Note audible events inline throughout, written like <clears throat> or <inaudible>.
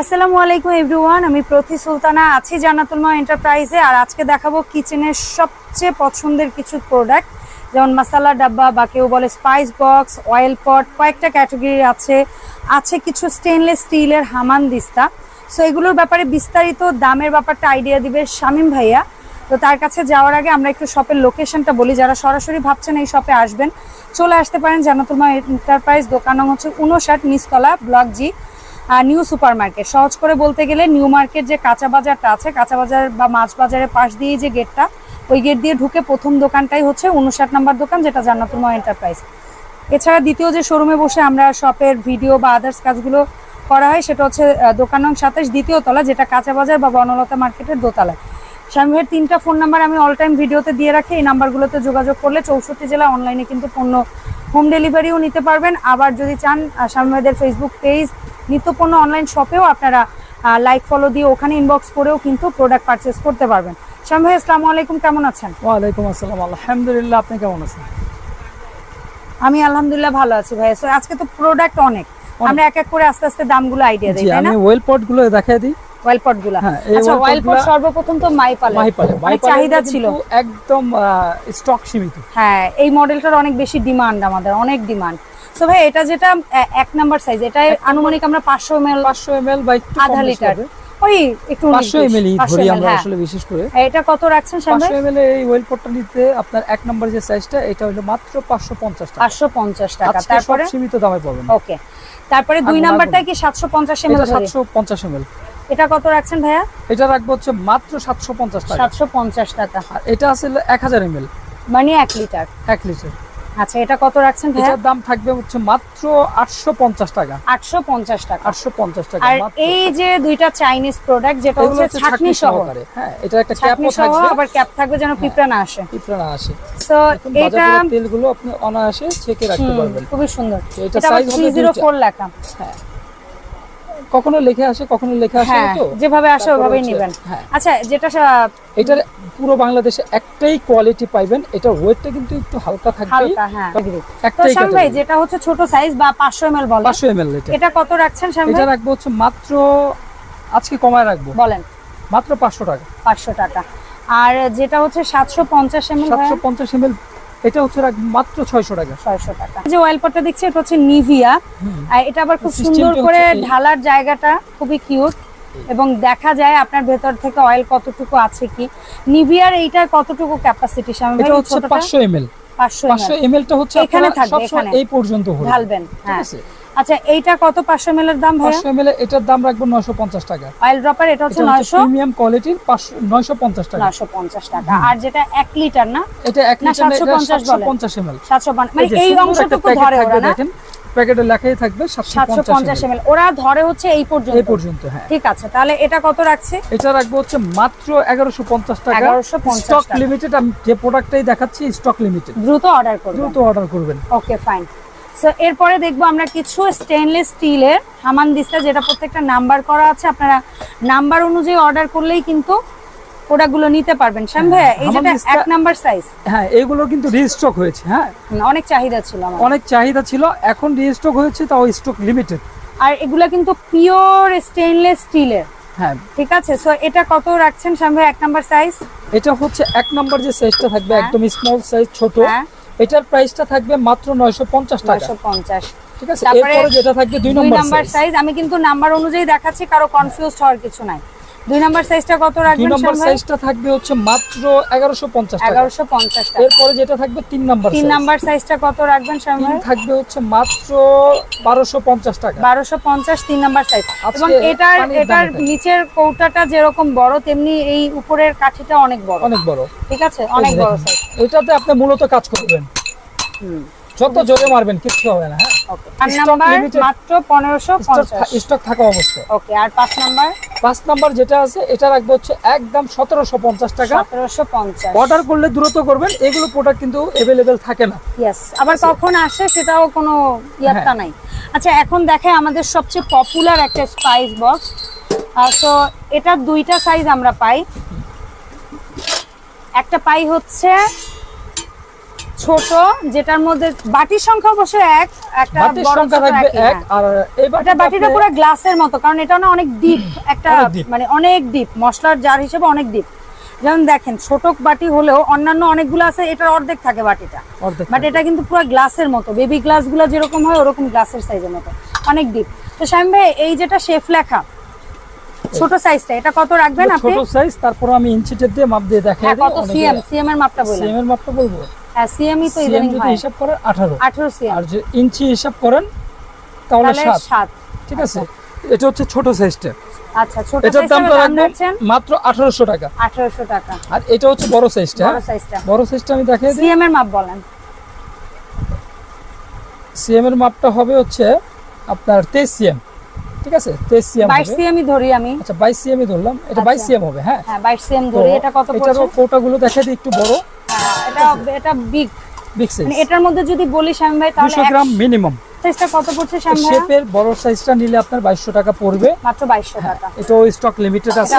আসসালামু আলাইকুম এভরিওয়ান, আমি প্রতি সুলতানা আছি জান্নাতুল মা এন্টারপ্রাইজে, আর আজকে দেখাবো কিচেনের সবচেয়ে পছন্দের কিছু প্রোডাক্ট যেমন মশালা ডাব্বা বা কেউ বলে স্পাইস বক্স অয়েল পট কয়েকটা ক্যাটাগরি আছে। আছে কিছু স্টেনলেস স্টিলের হামান দিস্তা। সো এগুলোর ব্যাপারে বিস্তারিত দামের ব্যাপারটা আইডিয়া দিবে শামীম ভাইয়া। তো তার কাছে যাওয়ার আগে আমরা একটু শপের লোকেশনটা বলি। যারা সরাসরি ভাবছেন এই শপে আসবেন, চলে আসতে পারেন জান্নাতুল মা এন্টারপ্রাইজ, দোকান হচ্ছে উনষাট নিচতলা, block G. New super market সহজ করে বলতে গেলে নিউ মার্কেট যে কাঁচা বাজারটা আছে, কাঁচা বাজার বা মাছ বাজারের পাশ দিয়ে যে গেটটা ওই গেট দিয়ে ঢুকে প্রথম দোকানটাই হচ্ছে উনষাট নাম্বার দোকান, যেটা জান্নাতুলমা এন্টারপ্রাইজ এছাড়া দ্বিতীয় যে শোরুমে বসে আমরা শপের ভিডিও বা আদার্স কাজগুলো করা হয়, সেটা হচ্ছে দোকান নং সাতাশ, দ্বিতীয় তলা, যেটা কাঁচা বাজার বা বনলতা মার্কেটের দোতলায়। স্বামীর তিনটা ফোন নাম্বার আমি অল টাইম ভিডিওতে দিয়ে রাখি, এই নাম্বারগুলোতে যোগাযোগ করলে চৌষট্টি জেলা অনলাইনে কিন্তু পণ্য হোম ডেলিভারিও নিতে পারবেন। আবার যদি চান স্বামী ভাইদের ফেসবুক পেজ নিত্যপণ্য অনলাইন শপেও আপনারা লাইক ফলো দিয়ে ওখানে ইনবক্স করেও কিন্তু প্রোডাক্ট পারচেস করতে পারবেন। স্বামী ভাই আসসালামু আলাইকুম কেমন আছেন? ওয়ালাইকুম আসসালাম আলহামদুলিল্লাহ আপনি কেমন আছেন? আমি আলহামদুলিল্লাহ ভালো আছি ভাই। আজকে তো প্রোডাক্ট অনেক। আমরা এক এক করে আস্তে আস্তে দামগুলো আইডিয়া দিই তাই না? আমি ওয়েল পটগুলো দেখাই দিই। ওয়েল পটগুলা। আচ্ছা ওয়েল পট সর্বপ্রথম তো মাইপালে মাইপালে অনেক চাহিদা ছিল। একদম স্টক সীমিত। হ্যাঁ এই মডেলটার অনেক বেশি ডিমান্ড আমাদের অনেক ডিমান্ড তো ভাই এটা যেটা এক নাম্বার সাইজ এটা আনুমানিক আমরা পাঁচশো এম এল পাঁচশো এম এল বা আধা লিটার ওই একটু পাঁচশো এম এল পাঁচশো ধরি আমরা হ্যাঁ। আসলে বিশেষ করে। এটা কত রাখছেন ভাই? এম এল এই ওয়েল পটটা নিতে আপনার এক নম্বর যে সাইজটা এটা হলো মাত্র পাঁচশো পঞ্চাশ টাকা। পাঁচশো পঞ্চাশ টাকা। তারপরে? সীমিত দামে পাবেন। ওকে। তারপরে দুই নাম্বারটা কি সাতশো পঞ্চাশ এম এটা সাতশো পঞ্চাশ এম এল এটা কত রাখছেন ভাইয়া? এটা রাখব হচ্ছে মাত্র সাতশো পঞ্চাশ টাকা। সাতশো পঞ্চাশ টাকা। আর এটা হাজার এম এল মানে এক লিটার এক লিটার আচ্ছা এটা কত রাখছেন এটার দাম থাকবে হচ্ছে মাত্র আটশো পঞ্চাশ টাকা। আটশো পঞ্চাশ টাকা। আটশো পঞ্চাশ টাকা আর এই যে দুইটা চাইনিজ প্রোডাক্ট যেটা হচ্ছে ছাকনি সহ। সহকারে। হ্যাঁ এটা একটা ক্যাপও থাকবে। আবার ক্যাপ থাকবে যেন পিঁপড়া না আসে। পিঁপড়া না আসে। এখন এটা তেলগুলো আপনি অনায়াসে ছেঁকে রাখতে পারবেন। খুবই সুন্দর। এটা এটা size হবে থ্রি জিরো দুইটা। ফোর লেখা। কখনো লেখে আসে কখনো লেখে আসে হ্যাঁ তো। যেভাবে আসে ওভাবেই নেবেন। হ্যাঁ। আচ্ছা যেটা সা- এটার পুরো বাংলাদেশে একটাই কোয়ালিটি পাইবেন। এটার ওয়েটটা কিন্তু একটু হালকা থাকবে হালকা হ্যাঁ। একটাই ভাই যেটা হচ্ছে ছোট সাইজ বা পাঁচশো এম এল বলেন। পাঁচশো এম এল এটা। এটা কত রাখছেন শ্যাম এটা রাখব হচ্ছে মাত্র আজকে কমায় রাখব। বলেন। মাত্র পাঁচশো টাকা। পাঁচশো টাকা। আর যেটা হচ্ছে সাতশো পঞ্চাশ এম এল সাতশো পঞ্চাশ এম এটা হচ্ছে মাত্র ছয়শো টাকা। ছয়শো টাকা। যে অয়েল পটটা দেখছি এটা হচ্ছে নিভিয়া আর এটা আবার খুব সুন্দর করে ঢালার জায়গাটা খুবই কিউট এবং দেখা যায় আপনার ভেতর থেকে অয়েল কতটুকু আছে কি? নিভিয়ার এইটার কতটুকু ক্যাপাসিটি সামনে এটা হচ্ছে পাঁচশো এম এল পাঁচশো পাঁচশো এম এলটা হচ্ছে এখানে থাকবে, এখানে। এই পর্যন্ত হবে ঢালবেন হ্যাঁ। আচ্ছা এইটা কত পাঁচশো এম এর দাম পাঁচশো এম এটার দাম রাখব নয়শো পঞ্চাশ টাকা। অয়েল ড্রপার এটা হচ্ছে এটা হচ্ছে নয়শো প্রিমিয়াম কোয়ালিটির পাঁচশো নয়শো পঞ্চাশ টাকা। নয়শো পঞ্চাশ টাকা। আর যেটা এক লিটার না? এটা এক না, লিটার 750 বলেন। পঞ্চাশ এম সাতশো মানে এই অংশটুকু ধরে ওরা না? প্যাকেটে লেখাই থাকবে সাতশো সাতশো পঞ্চাশ পঞ্চাশ ওরা ধরে হচ্ছে এই পর্যন্ত। এই পর্যন্ত হ্যাঁ। ঠিক আছে তাহলে এটা কত রাখছে? এটা রাখব হচ্ছে মাত্র এগারোশো পঞ্চাশ টাকা। 1150 স্টক লিমিটেড আমি যে প্রোডাক্টটাই দেখাচ্ছি স্টক লিমিটেড দ্রুত অর্ডার করবেন। দ্রুত অর্ডার করবেন। ওকে ফাইন সো এরপরে দেখব আমরা কিছু স্টেনলেস স্টিলের হামান দিস্তা যেটা প্রত্যেকটা নাম্বার করা আছে। আপনারা নাম্বার অনুযায়ী অর্ডার করলেই কিন্তু প্রোডাক্টগুলো নিতে পারবেন। শ্যাম ভাইয়া এই যেটা এক নাম্বার সাইজ হ্যাঁ এগুলো কিন্তু রিস্টক হয়েছে হ্যাঁ। অনেক চাহিদা ছিল অনেক চাহিদা ছিল এখন রিস্টক হয়েছে তাও স্টক লিমিটেড আর এগুলা কিন্তু পিওর স্টেনলেস স্টিলের হ্যাঁ। ঠিক আছে? সো এটা কত রাখছেন শ্যাম ভাই এক নাম্বার সাইজ এটা হচ্ছে এক নম্বর যে সাইজটা থাকবে হ্যাঁ। একদম স্মল সাইজ ছোট। হ্যাঁ। এটার প্রাইসটা থাকবে মাত্র নয়শো পঞ্চাশ টাকা। নয়শো পঞ্চাশ। ঠিক আছে? তারপরে এরপরে যেটা থাকবে দুই নম্বর সাইজ আমি কিন্তু নাম্বার অনুযায়ী দেখাচ্ছি কারও কনফিউজ হওয়ার কিছু নাই। দুই নাম্বার সাইজটা কত দুই রাখবেন নম্বর শ্যাম সাইজটা থাকবে হচ্ছে মাত্র এগারোশো পঞ্চাশ টাকা। এগারোশো পঞ্চাশ টাকা। এরপরে যেটা থাকবে তিন নম্বর তিন। নাম্বার সাইজটা কত রাখবেন তিন থাকবে হচ্ছে মাত্র বারোশো পঞ্চাশ টাকা। বারোশো পঞ্চাশ তিন নাম্বার সাইজ এবং এটার এটার নিচের কৌটাটা যেরকম বড় তেমনি এই উপরের কাঠিটা অনেক বড়। অনেক বড়। ঠিক আছে? অনেক বড় সাইজ এটাতে আপনি মূলত কাজ করবেন। যত জোরে মারবেন কিচ্ছু হবে না হ্যাঁ? নাম্বার মাত্র স্টক থাকা ওকে আর পাঁচ নাম্বার পাঁচ নাম্বার যেটা আছে এটা রাখব হচ্ছে একদম সতেরোশো পঞ্চাশ টাকা। সতেরোশো পঞ্চাশ। অর্ডার করলে দ্রুত করবেন এগুলো প্রোডাক্ট কিন্তু থাকে না। আবার কখন আসে সেটাও কোনো হ্যাঁ। নাই। আচ্ছা এখন দেখে আমাদের সবচেয়ে পপুলার একটা স্পাইস বক্স তো এটা দুইটা সাইজ আমরা পাই। একটা পাই হচ্ছে ছোট যেটার মধ্যে বাটির সংখ্যা অবশ্য এক একটা বড় সংখ্যা থাকবে এক হ্যাঁ। আর এই বাটিটা বাটিটা পুরো গ্লাসের মতো কারণ এটা না অনেক ডিপ <clears throat> একটা মানে অনেক ডিপ মশলার জার হিসেবে অনেক ডিপ যেমন দেখেন ছোট বাটি হলেও অন্যান্য অনেকগুলো আছে এটার অর্ধেক থাকে বাটিটা। অর্ধেক বাট এটা কিন্তু পুরো গ্লাসের মতো বেবি গ্লাসগুলো যেরকম হয় ওরকম গ্লাসের সাইজের মতো। অনেক ডিপ তো শামিম ভাই এই যেটা শেফ লেখা ছোট সাইজটা এটা কত রাখবেন আপনি? ছোট সাইজ তারপর আমি ইঞ্চি টেপ দিয়ে মাপ দিয়ে দেখাই হ্যাঁ কত? সিএম সিএম এর মাপটা বললেন সিএম এর মাপটা বলব? হ্যাঁ সিএমই তো ইদানিং হয়। হিসাব করেন 18 আঠারো সিএম। আর যে ইঞ্চি হিসাব করেন তাহলে তাহলে 7 ঠিক আছে? এটা হচ্ছে ছোট সাইজটা আচ্ছা ছোট এটার দামটা দাম মাত্র 1800 টাকা। আঠারোশো টাকা। আর এটা হচ্ছে বড় সাইজটা বড় সাইজটা বড় সাইজটা আমি দেখাই দিই। সিএম এর মাপ বলেন। সিএম এর মাপটা হবে হচ্ছে আপনার 23 সিএম। ঠিক আছে? 23 সিএম বাইশ হবে। সিএমই ধরি আমি। আচ্ছা 22 সিএম ধরলাম। এটা 22 আচ্ছা। সিএম হবে হ্যাঁ। হ্যাঁ বাইশ সিএম তো ধরি এটা কত পড়ছে? এটারও কোটাগুলো দেখাই দিই একটু বড়। এটা এটা বিগ বিগ সাইজ মানে এটার মধ্যে যদি বলি শ্যাম ভাই তাহলে 200 গ্রাম মিনিমাম সাইজটা কত পড়ছে শ্যাম ভাই শেপের বড় সাইজটা নিলে আপনার 2200 টাকা পড়বে। মাত্র বাইশশো টাকা। এটাও স্টক লিমিটেড আছে।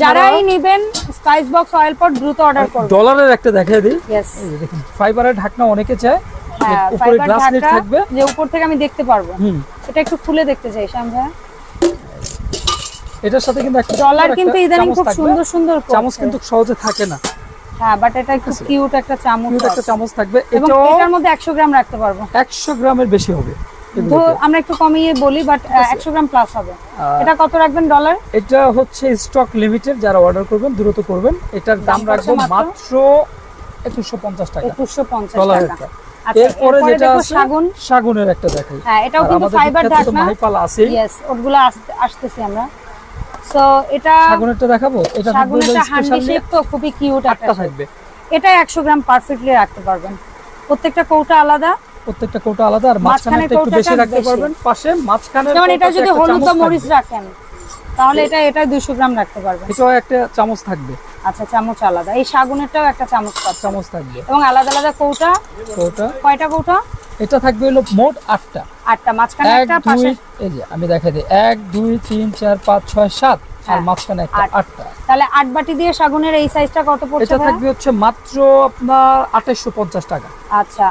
যারাই নিবেন স্পাইস বক্স অয়েল পট দ্রুত অর্ডার করবেন ডলারের একটা দেখাই দিই। দেখুন ফাইবারের ঢাকনা অনেকে চায়। হ্যাঁ উপরে গ্লাস লিড থাকবে। যে উপর থেকে আমি দেখতে পারব। এটা একটু খুলে দেখতে চাই শ্যাম ভাই এটার সাথে কিন্তু একটা ডলার কিন্তু ইদানিং খুব সুন্দর সুন্দর চামচ কিন্তু সহজে থাকে না। হ্যাঁ বাট এটা একটু কিউট একটা চামচ কিউট একটা চামচ থাকবে। এবং এটার মধ্যে একশো গ্রাম রাখতে পারব। 100 গ্রামের বেশি হবে তো আমরা একটু কমিয়ে বলি বাট একশো গ্রাম প্লাস হবে। এটা কত রাখবেন ডলার এটা হচ্ছে স্টক লিমিটেড যারা অর্ডার করবেন দ্রুত করবেন। এটার দাম রাখব মাত্র 2150 টাকা। একুশশো পঞ্চাশ ডলারের টাকা। টাকা। আচ্ছা এরপরে যেটা শাগুন। শাগুনের একটা দেখাই। হ্যাঁ এটাও কিন্তু ফাইবার ঢাকনা। ইয়েস ওগুলো আসতেছি আমরা। সো এটা শাগুনেরটা দেখাবো? এটা শাগুনেরটা হান্ডি শেপ তো খুবই কিউট একটা থাকবে। এটা একশো গ্রাম পারফেক্টলি রাখতে পারবেন। প্রত্যেকটা কৌটা আলাদা। প্রত্যেকটা কোটা আলাদা আর মাঝখানে একটু বেশি রাখতে পারবেন। পাশে মাঝখানে যেমন এটা যদি হলুদ মরিচ রাখেন তাহলে এটা এটা দুশো গ্রাম রাখতে পারবেন। এটাও একটা চামচ থাকবে। আচ্ছা চামচ আলাদা। এই শাগুনেরটাও একটা চামচ চামচ থাকবে। এবং আলাদা আলাদা কৌটা। কোটা। কয়টা কৌটা? এটা থাকবে হলো মোট আটটা। আটটা মাঝখানে একটা পাশে। এই যে আমি দেখাই দিই। এক দুই তিন চার পাঁচ ছয় সাত। আর হ্যাঁ, মাঝখানে একটা আটটা। তাহলে আট বাটি দিয়ে শাগুনের এই সাইজটা কত পড়ছে এটা থাকবে হচ্ছে মাত্র আপনার আঠাইশশো পঞ্চাশ টাকা। আচ্ছা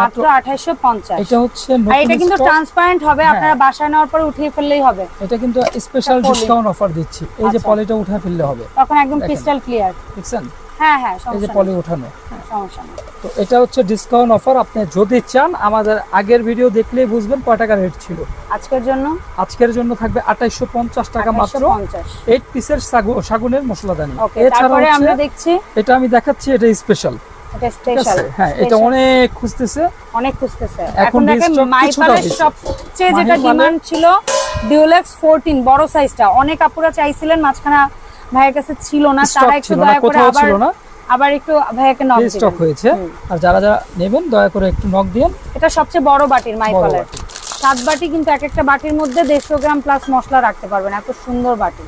মাত্র আঠাইশো পঞ্চাশ। এটা হচ্ছে আর এটা কিন্তু ট্রান্সপারেন্ট হবে হ্যাঁ। আপনারা বাসায় নেওয়ার পরে উঠিয়ে ফেললেই হবে। এটা কিন্তু স্পেশাল ডিসকাউন্ট অফার দিচ্ছি। এই যে আচ্ছা। পলিটা উঠে ফেললে হবে। তখন একদম ক্রিস্টাল ক্লিয়ার দেখছেন? হ্যাঁ হ্যাঁ এই যে পলি নেই, উঠানো সমস্যা নেই। তো এটা হচ্ছে ডিসকাউন্ট অফার আপনি যদি চান আমাদের আগের ভিডিও দেখলেই বুঝবেন কয় টাকা রেট ছিল। আজকের জন্য? আজকের জন্য থাকবে আঠাইশশো পঞ্চাশ টাকা মাত্র। এইট পিসের শাগুনের মশলাদানি। এছাড়া আমরা দেখছি। এটা আমি দেখাচ্ছি এটা স্পেশাল এটা হ্যাঁ এটা অনেক খুঁজতেছে। অনেক খুঁজতেছে। এখন মাইপালের সবচেয়ে যেটা ডিমান্ড ছিল ডিউলেক্স বড় সাইজটা অনেক আপুরা চাইছিলেন মাঝখানে ভাইয়ের কাছে ছিল না তারা একটু দয়া করে আবার আবার একটু ভাইয়াকে নক স্টক হয়েছে। আর যারা যারা নেবেন দয়া করে একটু নক দিন এটা সবচেয়ে বড় বাটির মাইপালের বাটি। সাত বাটি কিন্তু এক একটা বাটির মধ্যে দেড়শো গ্রাম প্লাস মশলা রাখতে পারবেন। এত সুন্দর বাটি।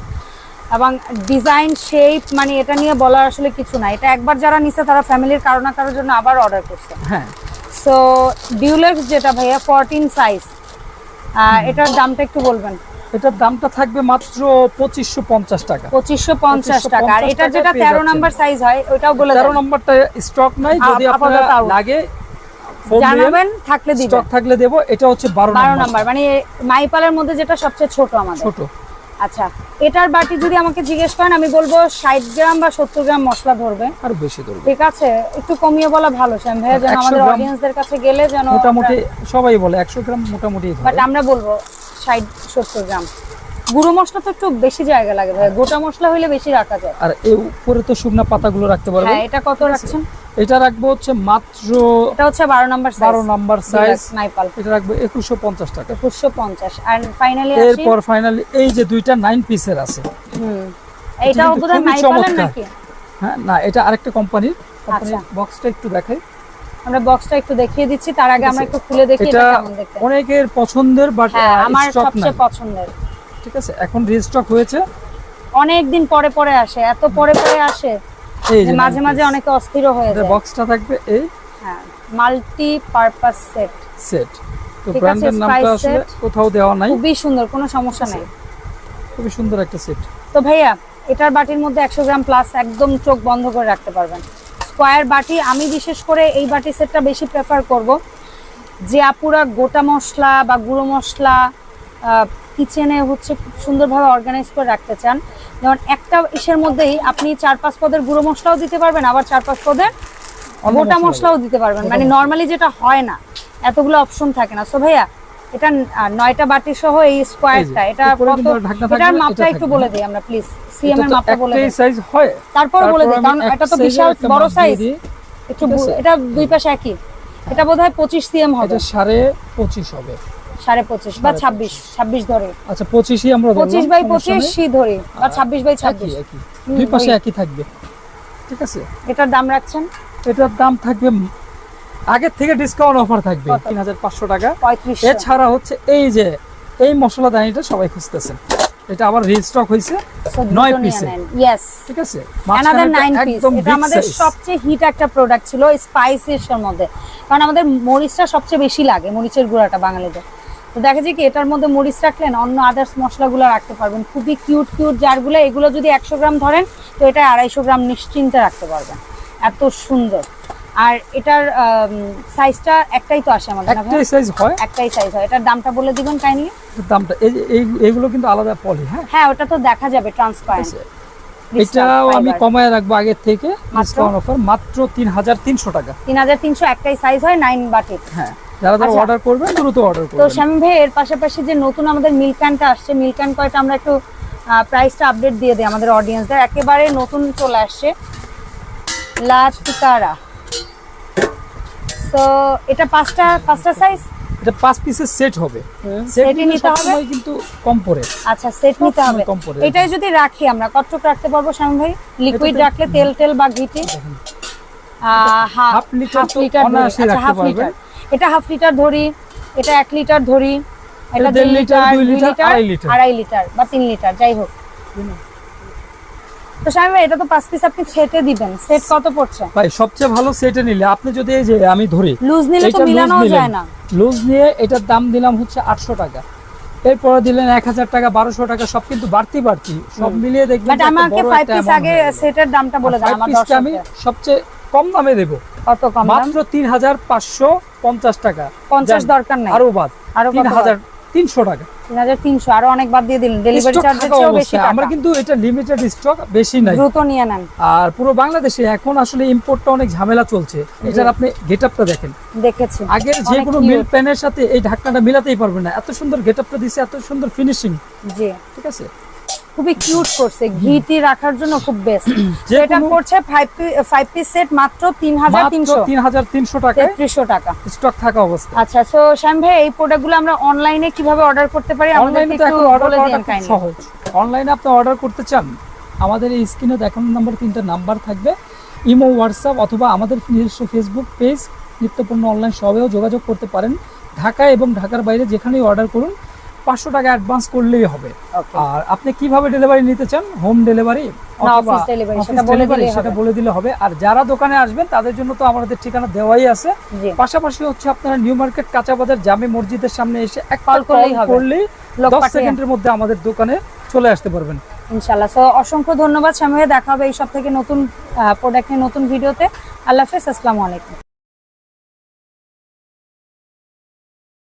এবং ডিজাইন শেপ মানে এটা নিয়ে বলার আসলে কিছু না এটা একবার যারা নিছে তারা ফ্যামিলির কারও না কারোর জন্য আবার অর্ডার করছে। হ্যাঁ। সো ডিউলেক্স যেটা ভাইয়া ফোরটিন সাইজ এটার দামটা একটু বলবেন? এটার দামটা থাকবে মাত্র পঁচিশশো পঞ্চাশ টাকা। পঁচিশশো পঞ্চাশ টাকা। আর এটা যেটা তেরো। নাম্বার সাইজ হয় ওটাও বলে তেরো। নম্বরটা স্টক নাই যদি আপনারা। লাগে জানাবেন থাকলে স্টক থাকলে দেবো এটা হচ্ছে নাম্বার। মানে মাইপালের মধ্যে যেটা সবচেয়ে ছোট আমাদের। ছোট। আচ্ছা এটার বাটি যদি আমাকে জিজ্ঞেস করেন আমি বলব ষাট গ্রাম বা সত্তর গ্রাম মশলা ধরবে। আর বেশি ধরবে। ঠিক আছে একটু কমিয়ে বলা ভালো শ্যাম ভাইয়া যেন আমাদের অডিয়েন্সদের কাছে গেলে যেন মোটামুটি সবাই বলে একশো গ্রাম মোটামুটি বাট আমরা বলব ষাট সত্তর গ্রাম। গুঁড়ো মশলা তো একটু বেশি জায়গা লাগে ভাই। গোটা মশলা হইলে বেশি রাখা যায়। আর এই উপরে তো শুকনা পাতাগুলো রাখতে পারবেন। হ্যাঁ এটা কত রাখছেন? এটা রাখব হচ্ছে মাত্র এটা হচ্ছে বারো নাম্বার বারো নাম্বার সাইজ নাইপাল এটা রাখব একুশশো পঞ্চাশ টাকা। একুশশো পঞ্চাশ। আর ফাইনালি এরপর ফাইনালি এই যে দুইটা নাইন পিসের আছে। হুম। এইটাও বোধহয় নাইপালের নাকি? হ্যাঁ না এটা আরেকটা কোম্পানির কোম্পানির। বক্সটা একটু দেখাই। আমরা বক্সটা একটু দেখিয়ে দিচ্ছি। তার আগে আমরা। একটু খুলে দেখি এটা কেমন দেখতে। অনেকের পছন্দের বাট হ্যাঁ আমার সবচেয়ে পছন্দের। ঠিক আছে এখন রিস্টক হয়েছে। অনেক দিন পরে পরে আসে এত পরে পরে আসে মাঝে মাঝে অনেকে অস্থির হয়ে যায়। বক্সটা থাকবে এই হ্যাঁ মাল্টি পারপাস সেট সেট তো ব্র্যান্ডের নামটা আসলে কোথাও দেওয়া নাই। খুবই সুন্দর কোনো সমস্যা নেই। খুবই সুন্দর একটা সেট তো ভাইয়া এটার বাটির মধ্যে একশো গ্রাম প্লাস একদম চোখ বন্ধ করে রাখতে পারবেন। স্কোয়ার বাটি আমি বিশেষ করে এই বাটি সেটটা বেশি প্রেফার করব। যে আপুরা গোটা মশলা বা গুঁড়ো মশলা কিচেনে হচ্ছে খুব সুন্দরভাবে অর্গানাইজ করে রাখতে চান। যেমন একটা ইসের মধ্যেই আপনি চার পাঁচ পদের গুঁড়ো মশলাও দিতে পারবেন আবার চার পাঁচ পদের গোটা মশলাও দিতে পারবেন। মানে নর্মালি যেটা হয় না এতগুলো অপশন থাকে না। সো ভাইয়া এটা নয়টা বাটি সহ এই স্কোয়ারটা এটা কত? এটার মাপটা একটু বলে দিই আমরা প্লিজ সিএম এর মাপটা বলে দিই সাইজ হয়। তারপর বলে দিই কারণ এটা তো বিশাল বড় সাইজ একটু? এটা দুই পাশে একই। এটা বোধহয় পঁচিশ সিএম হবে। এটা সাড়ে পঁচিশ হবে। সাড়ে পঁচিশ বা সাড়ে ছাব্বিশ ছাব্বিশ ধরে। আচ্ছা পঁচিশই আমরা ধরলাম, পঁচিশ বাই সমস্যা নেই। পঁচিশই ধরি বা ছাব্বিশ বাই একই ছাব্বিশ। একই। দুই পাশে একই থাকবে। ঠিক আছে? এটার দাম রাখছেন? এটার দাম থাকবে আগের থেকে ডিসকাউন্ট অফার থাকবে। তিন হাজার পাঁচশো টাকা। এছাড়া হচ্ছে এই যে এই মশলা দানিটা সবাই খুঁজতেছেন। এটা আবার রিস্টক হয়েছে নয় পিসে। ইয়েস ঠিক আছে? অ্যানাদার মাঝখানেরটা নাইন পিস এটা আমাদের সবচেয়ে হিট একটা প্রোডাক্ট ছিল স্পাইসের মধ্যে। কারণ আমাদের মরিচটা সবচেয়ে বেশি লাগে মরিচের গুঁড়াটা বাঙালিদের। তো দেখা যায় কি এটার মধ্যে মরিচ রাখলেন অন্য আদার্স মশলাগুলো রাখতে পারবেন। খুবই কিউট কিউট জারগুলো। এগুলো যদি একশো গ্রাম ধরেন তো এটা আড়াইশো গ্রাম নিশ্চিন্তে রাখতে পারবেন। এত সুন্দর। আর এটার সাইজটা একটাই তো আসে আমাদের একটাই সাইজ হয়। একটাই সাইজ হয়। এটার দামটা বলে দিবেন কাইন্ডলি দামটা এই এইগুলো কিন্তু আলাদা পলি হ্যাঁ? হ্যাঁ ওটা তো দেখা যাবে ট্রান্সপারেন্ট এটাও আমি কমায় রাখব আগের থেকে? ডিসকাউন্ট অফার মাত্র তিন হাজার তিনশো টাকা। তিন হাজার তিনশো একটাই সাইজ হয় নাইন বাটির হ্যাঁ যারা যারা আচ্ছা। অর্ডার করবেন দ্রুত অর্ডার তো করবেন। ভাই এর পাশাপাশি যে নতুন আমাদের মিল্ক ক্যানটা আসছে মিল্ক ক্যান কয়টা আমরা একটু প্রাইসটা আপডেট দিয়ে দিই আমাদের অডিয়েন্সদের একেবারে নতুন চলে আসছে লা টিকারা তো এটা পাঁচটা পাঁচটা সাইজ এটা পাঁচ পিসের সেট হবে। সেট নিতে হবে? কিন্তু কম পড়ে। আচ্ছা সেট নিতে হবে। কম পড়ে। এটাই যদি রাখি আমরা কতটুক রাখতে পারব শ্যাম ভাই? লিকুইড রাখলে তেল তেল বা ঘিটি? হাফ লিটার আচ্ছা হাফ। লিটার এটা হাফ লিটার ধরি এটা এক লিটার ধরি। এটা দেড় লিটার, দুই লিটার। আড়াই লিটার বা তিন লিটার যাই হোক। তো স্বামী এটা তো পাঁচ পিস আপনি সেটে দিবেন। সেট কত পড়ছে? ভাই সবচেয়ে ভালো সেটে নিলে আপনি যদি এই যে আমি ধরি লুজ নিলে তো মিলানো যায় না। লুজ নিয়ে এটার দাম দিলাম হচ্ছে আটশো টাকা। এরপরে দিলেন এক হাজার টাকা বারোশো টাকা সব কিন্তু বাড়তি বাড়তি। সব মিলিয়ে দেখবেন বাট আমাকে বড় ফাইভ পিস আগে সেটের দামটা বলে five আমার piece আমি সবচেয়ে কম দামে দেবো। কত কম মাত্র তিন হাজার পাঁচশো পঞ্চাশ টাকা। পঞ্চাশ যান, দরকার নাই। আরও বাদ। আরও তিন কত হাজার তিনশো টাকা আরও অনেক বাদ দিয়ে দিলেন। ডেলিভারি Stock চার্জের চেয়েও বেশি। আমরা কিন্তু এটা লিমিটেড স্টক বেশি নাই। দ্রুত নিয়ে নেন। আর পুরো বাংলাদেশে এখন আসলে ইম্পোর্টটা অনেক ঝামেলা চলছে। এটার আপনি গেটআপটা দেখেন। দেখেছি আগের যে কোনো। মিল প্যানের সাথে এই ঢাকনাটা মিলাতেই পারবে না। এত সুন্দর গেটআপটা দিছে এত সুন্দর ফিনিশিং জি। ঠিক আছে? খুবই কিউট করছে। ঘিটি রাখার জন্য খুব বেস্ট এটা করছে ফাইভ ফাইভ পিস সেট মাত্র তিন হাজার মাত্র তিনশো। তিন হাজার তিনশো টাকায় তেত্রিশশো টাকা। স্টক থাকা অবস্থা আচ্ছা সো শ্যাম ভাই এই প্রোডাক্টগুলো আমরা অনলাইনে কীভাবে অর্ডার করতে পারি? আমাদেরকে অনলাইনে একটু বলে দিন কাইন্ডলি সহজ। অনলাইনে আপনি অর্ডার করতে চান আমাদের এই স্ক্রিনে দেখানো নাম্বার তিনটা নাম্বার থাকবে। ইমো হোয়াটসঅ্যাপ অথবা আমাদের নিজস্ব ফেসবুক পেজ নিত্যপূর্ণ অনলাইন সবেও যোগাযোগ করতে পারেন। ঢাকা এবং ঢাকার বাইরে যেখানেই অর্ডার করুন পাঁচশো টাকা অ্যাডভান্স করলেই হবে। আর আপনি কীভাবে ডেলিভারি নিতে চান? হোম ডেলিভারি সেটা বলে দিলে হবে। আর যারা দোকানে আসবেন তাদের জন্য তো আমাদের ঠিকানা দেওয়াই আছে। পাশাপাশি হচ্ছে আপনারা নিউ মার্কেট কাঁচা বাজার জামে মসজিদের সামনে এসে এক কল করলেই দশ সেকেন্ডের মধ্যে আমাদের দোকানে চলে আসতে পারবেন। ইনশাল্লাহ সো অসংখ্য ধন্যবাদ ভাই দেখা হবে এই সব থেকে নতুন প্রোডাক্ট নিয়ে নতুন ভিডিওতে। আল্লাহ হাফেজ আসসালামু আলাইকুম।